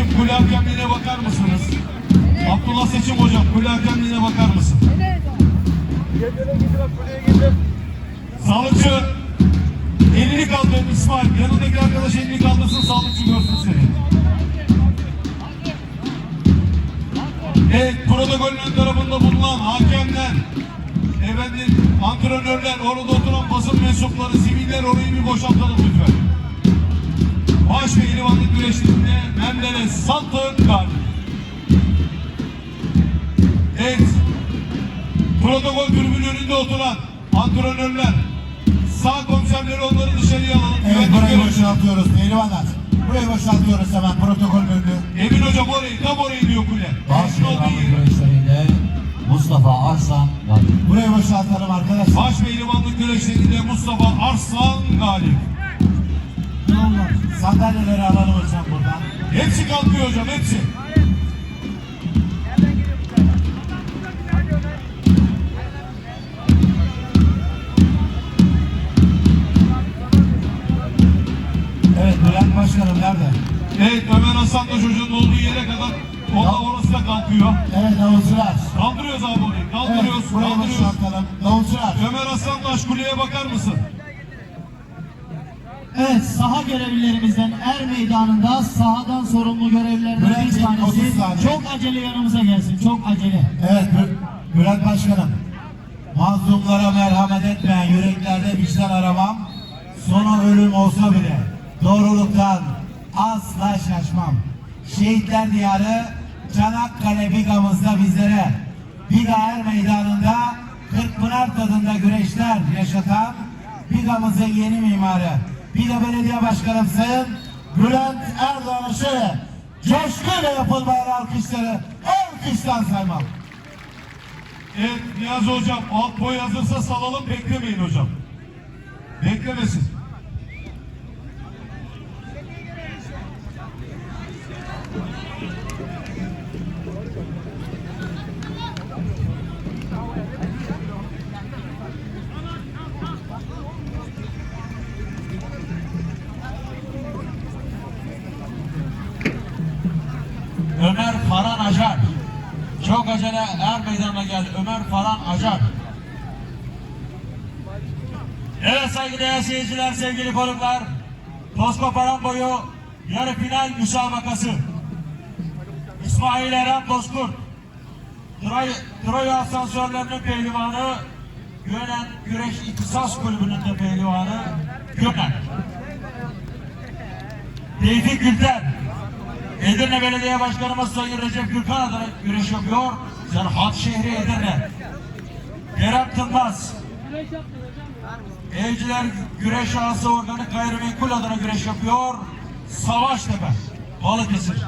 Seçim hakemliğine bakar mısınız? Abdullah Seçim hocam hakemliğine bakar mısın? Sağlıkçı elini kaldır İsmail. Yanındaki arkadaş elini kaldırsın sağlıkçı görsün seni. Evet protokolün ön tarafında bulunan hakemler, efendim antrenörler, orada oturan basın mensupları, siviller orayı bir boşaltalım lütfen. Baş ve İlivanlık güreşlerinde Menderes Santın galip. Evet. Protokol tribünün önünde oturan antrenörler, sağ komiserleri onları dışarıya alalım. Evet, Güvenlik burayı boşaltıyoruz. Pehlivanlar. Burayı boşaltıyoruz hemen protokolün önünü. Emin hocam orayı, tam orayı diyor kule. Baş Emin olduğu Pehlivanlık yeri. güreşlerinde Mustafa Arslan galip. Burayı boşaltalım arkadaşlar. Baş ve İlivanlık güreşlerinde Mustafa Arslan galip. Sandalyeleri alalım hocam buradan. Hepsi kalkıyor hocam, hepsi. Evet, Bülent Başkanım nerede? Evet, Ömer Hasan da çocuğun olduğu yere kadar o da orası da kalkıyor. Evet, davulcular. Kaldırıyoruz abi orayı, Evet, kaldırıyoruz, burayı kaldırıyoruz. boşaltalım. Davulcular. Ömer Aslantaş kuleye bakar mısın? Evet, saha görevlilerimizden Er Meydanı'nda sahadan sorumlu görevlilerden bir Bülent'ciğim, 30 tanesi çok acele yanımıza gelsin, çok acele. Evet, Bü- Bülent Başkanım. Mazlumlara merhamet etmeyen yüreklerde vicdan aramam. Sonu ölüm olsa bile doğruluktan asla şaşmam. Şehitler diyarı Çanakkale Bigamızda bizlere Biga Er Meydanı'nda Kırkpınar tadında güreşler yaşatan Bigamızın yeni mimarı Biga Belediye Başkanım Sayın Bülent Erdoğan'ı şöyle coşkuyla yapılmayan alkışları alkıştan saymam. Evet Niyazi hocam alt boy hazırsa salalım beklemeyin hocam. Beklemesin. Meydanına geldi. Ömer Faran Acar. Evet saygıdeğer seyirciler, sevgili konuklar. Tosko Paran boyu yarı final müsabakası. İsmail Eren Bozkurt. Troy, Troy asansörlerinin pehlivanı Gönen Güreş İhtisas Kulübü'nün de pehlivanı Gönen. Tevfik Gülten. Edirne Belediye Başkanımız Sayın Recep Gürkan adına güreş yapıyor. Serhat şehri Edirne. Kerem Tılmaz. Evciler Güreş Ağası Organik Gayrimenkul adına güreş yapıyor. Savaştepe. Balıkesir.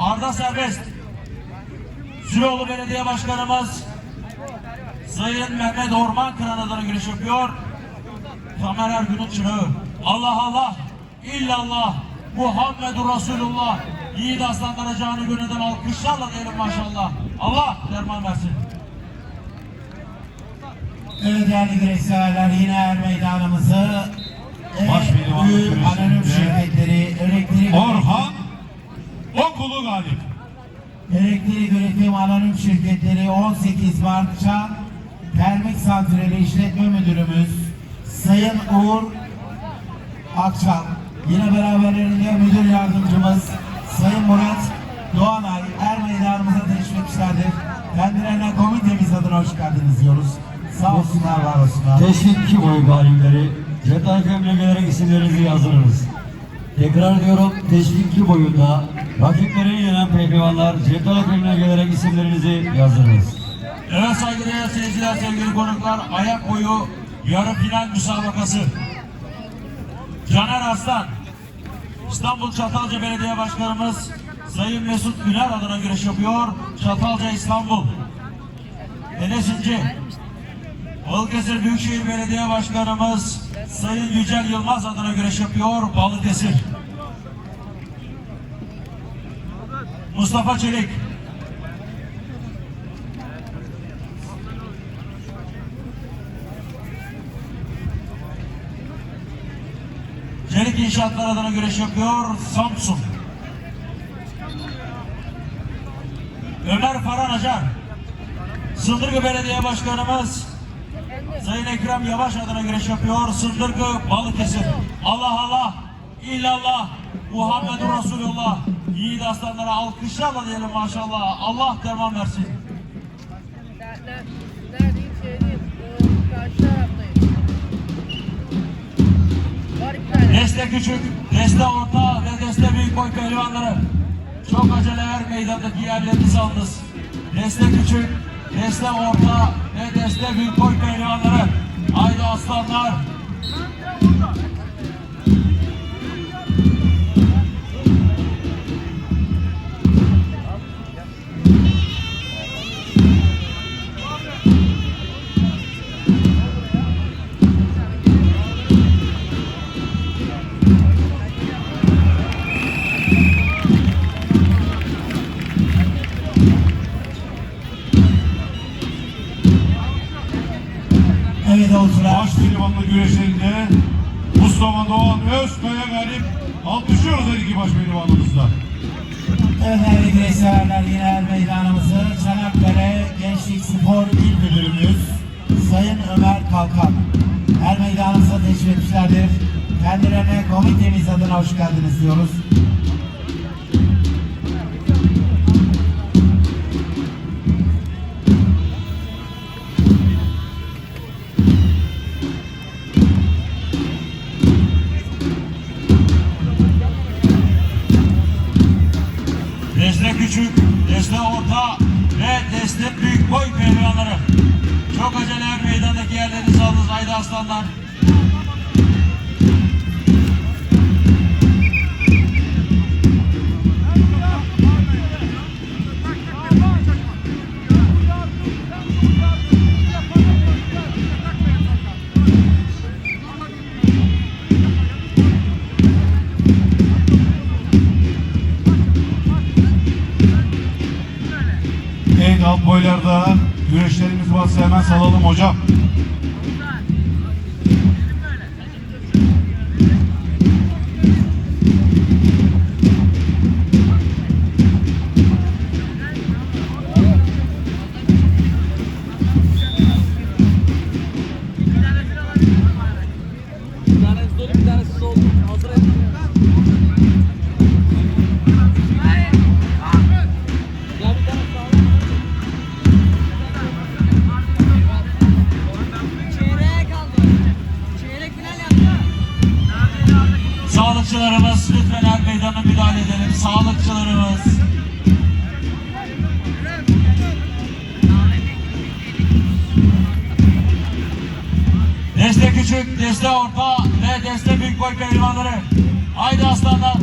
Arda Serbest. Süloğlu Belediye Başkanımız Sayın Mehmet Orman Kıran adına güreş yapıyor. Tamer Ergün'ün çırağı. Allah Allah, illallah, Muhammedur Resulullah. Yiğit aslanlara canı gönülden alkışlarla diyelim maşallah. Allah derman versin. Evet değerli güreşseverler yine er meydanımızı Baş büyük anonim şirketleri elektrik Orhan Okulu galip. elektrik üretim anonim şirketleri 18 Mart Termik Santrali İşletme Müdürümüz Sayın Uğur Akçam yine beraberlerinde müdür yardımcımız Sayın Murat Doğanay er meydanımıza teşvikçilerdir. Kendilerine komitemiz adına hoş geldiniz diyoruz. Sağ olsunlar, var olsunlar. Teşvik 2 boyu galipleri. Cepten Kömle gelerek isimlerinizi yazdırınız. Tekrar ediyorum teşvik 2 boyunda rakiplerini yenen pehlivanlar Cepten Kömle gelerek isimlerinizi yazdırınız. Evet saygıdeğer seyirciler, sevgili konuklar, ayak boyu yarı final müsabakası. Caner Arslan, İstanbul Çatalca Belediye Başkanımız Sayın Mesut Üner adına güreş yapıyor. Çatalca İstanbul. Enes İnci, Balıkesir Büyükşehir Belediye Başkanımız Sayın Yücel Yılmaz adına güreş yapıyor Balıkesir. Mustafa Çelik. Çelik İnşaatlar adına güreş yapıyor Samsun. Ömer Faran Acar. Sındırgı Belediye Başkanımız Sayın Ekrem Yavaş adına güreş yapıyor. Sındırgı Balıkesir. Allah Allah, illallah, Muhammedur Resulullah. Yiğit aslanlara alkışlarla diyelim maşallah. Allah devam versin. Deste küçük, deste orta ve deste büyük boy pehlivanları. Çok aceleler meydandaki yerlerini saldınız. Deste küçük, deste orta ve deste büyük boy pehlivanları. Haydi aslanlar. Kalkan her meydanımıza teşrif etmişlerdir. Kendilerine komitemiz adına hoş geldiniz diyoruz. Deste orta ve deste büyük boy pehlivanları. Haydi aslanlar.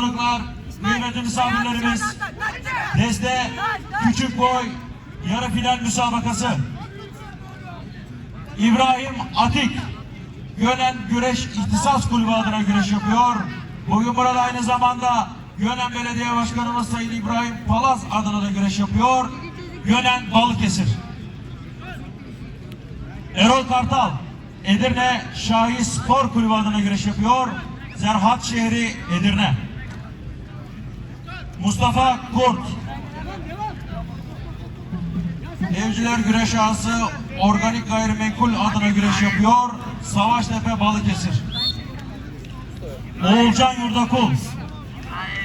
Konuklar, kıymetli misafirlerimiz. Deste Küçük Boy yarı final müsabakası. İbrahim Atik Gönen Güreş İhtisas Kulübü adına güreş yapıyor. Bugün burada aynı zamanda Gönen Belediye Başkanımız Sayın İbrahim Palaz adına da güreş yapıyor. Gönen Balıkesir. Erol Kartal Edirne Şahi Spor Kulübü adına güreş yapıyor. Zerhat şehri Edirne. Mustafa Kurt Evciler Güreş Ağası Organik Gayrimenkul adına güreş yapıyor. Savaştepe Balıkesir. Oğulcan Yurdakul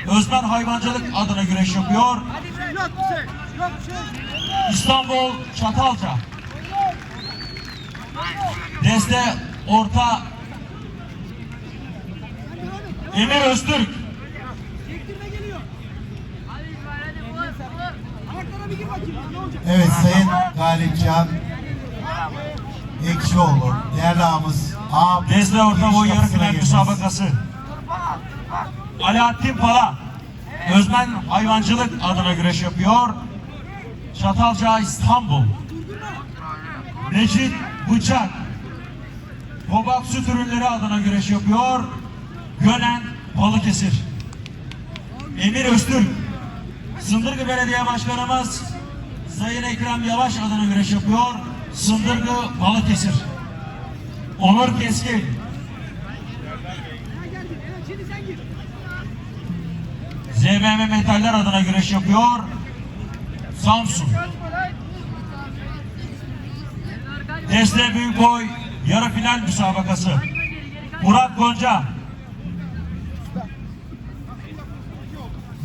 Özmen Hayvancılık adına güreş yapıyor. İstanbul Çatalca. Deste Orta Emir Öztürk Evet Sayın Galipcan Ekşioğlu, değerli ağamız A Deste Orta Boy yarı final müsabakası. Alaaddin Pala Özmen Hayvancılık adına güreş yapıyor. Çatalca İstanbul. Necit Bıçak Kobak Süt Ürünleri adına güreş yapıyor. Gönen Balıkesir. Emir Öztürk Sındırgı Belediye Başkanımız Sayın Ekrem Yavaş adına güreş yapıyor. Sındırgı Balıkesir. Onur Keskin. ZBM Metaller adına güreş yapıyor. Samsun. Deste Büyük Boy yarı final müsabakası. Murat Gonca.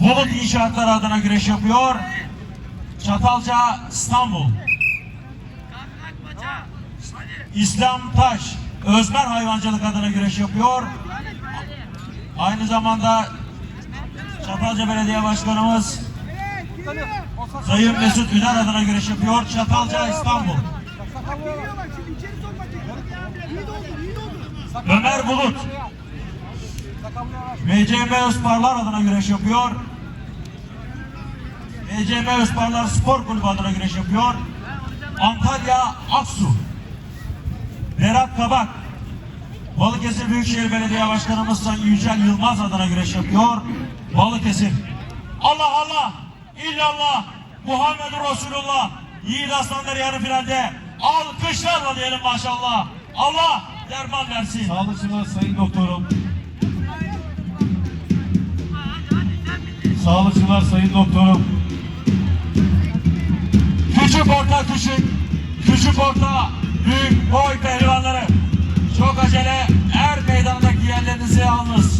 Bulut İnşaatları adına güreş yapıyor. Çatalca İstanbul. İslam Taş Özmer Hayvancılık adına güreş yapıyor. Aynı zamanda Çatalca Belediye Başkanımız Sayın Mesut Üner adına güreş yapıyor. Çatalca İstanbul. Ömer Bulut MCM Özparlar adına güreş yapıyor. MCM Özparlar Spor Kulübü adına güreş yapıyor. Antalya Aksu Berat Kabak Balıkesir Büyükşehir Belediye Başkanımız Sayın Yücel Yılmaz adına güreş yapıyor. Balıkesir. Allah Allah, illallah, Muhammedur Resulullah. Yiğit aslanları yarı finalde. Alkışlarla diyelim maşallah. Allah derman versin. Sağlıkçılar Sayın Doktorum. Sağlıkçılar Sayın Doktorum. Küçük orta küçük, küçük orta büyük boy pehlivanları. Çok acele er meydanındaki yerlerinizi alınız.